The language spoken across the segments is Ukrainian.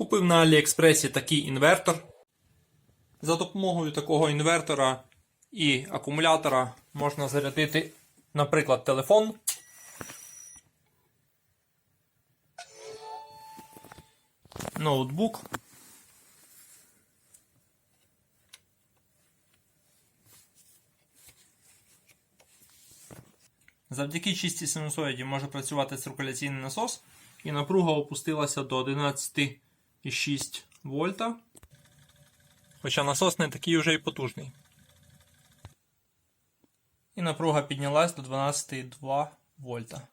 Купив на Аліекспресі такий інвертор. За допомогою такого інвертора і акумулятора можна зарядити, наприклад, телефон. Ноутбук. Завдяки чистій синусоїді може працювати циркуляційний насос, і напруга опустилася до 11,6 вольта. Хоча насос не такий уже і потужний. І напруга піднялась до 12,2 вольта.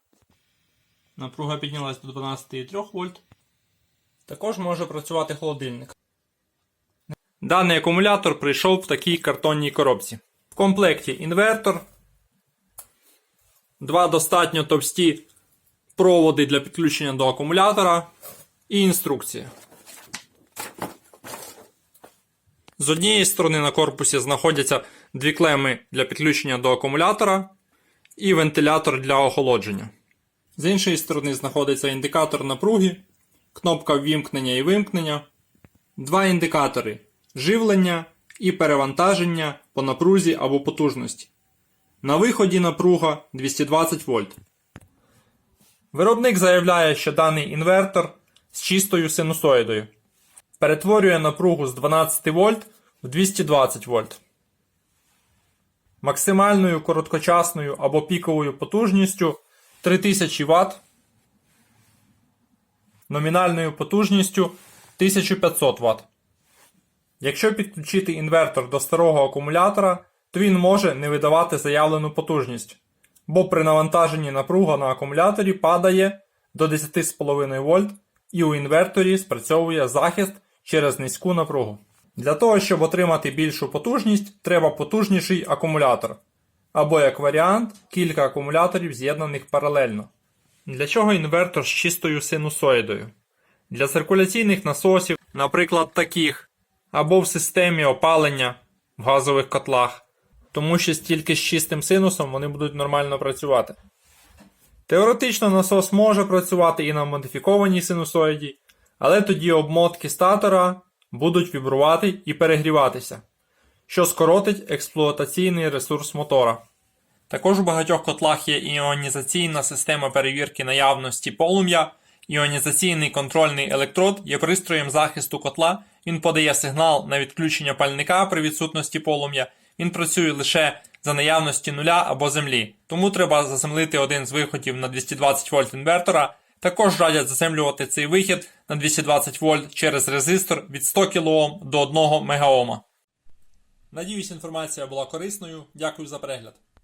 Напруга піднялась до 12,3 вольт. Також може працювати холодильник. Даний акумулятор прийшов в такій картонній коробці. В комплекті інвертор, два достатньо товсті проводи для підключення до акумулятора і інструкція. З однієї сторони на корпусі знаходяться дві клеми для підключення до акумулятора і вентилятор для охолодження. З іншої сторони знаходиться індикатор напруги, кнопка ввімкнення і вимкнення, два індикатори живлення і перевантаження по напрузі або потужності. На виході напруга 220 вольт. Виробник заявляє, що даний інвертор з чистою синусоїдою перетворює напругу з 12 вольт в 220 вольт. Максимальною короткочасною або піковою потужністю 3000 Вт. Номінальною потужністю 1500 Вт. Якщо підключити інвертор до старого акумулятора, то він може не видавати заявлену потужність, бо при навантаженні напруга на акумуляторі падає до 10,5 вольт і у інверторі спрацьовує захист через низьку напругу. Для того, щоб отримати більшу потужність, треба потужніший акумулятор. Або, як варіант, кілька акумуляторів з'єднаних паралельно. Для чого інвертор з чистою синусоїдою? Для циркуляційних насосів, наприклад, таких, або в системі опалення в газових котлах, тому що тільки з чистим синусом вони будуть нормально працювати. Теоретично насос може працювати і на модифікованій синусоїді, але тоді обмотки статора будуть вібрувати і перегріватися, що скоротить експлуатаційний ресурс мотора. Також у багатьох котлах є іонізаційна система перевірки наявності полум'я. Іонізаційний контрольний електрод є пристроєм захисту котла. Він подає сигнал на відключення пальника при відсутності полум'я. Він працює лише за наявності нуля або землі. Тому треба заземлити один з виходів на 220 вольт інвертора. Також радять заземлювати цей вихід на 220 вольт через резистор від 100 кОм до 1 МОм. Надіюсь, інформація була корисною. Дякую за перегляд.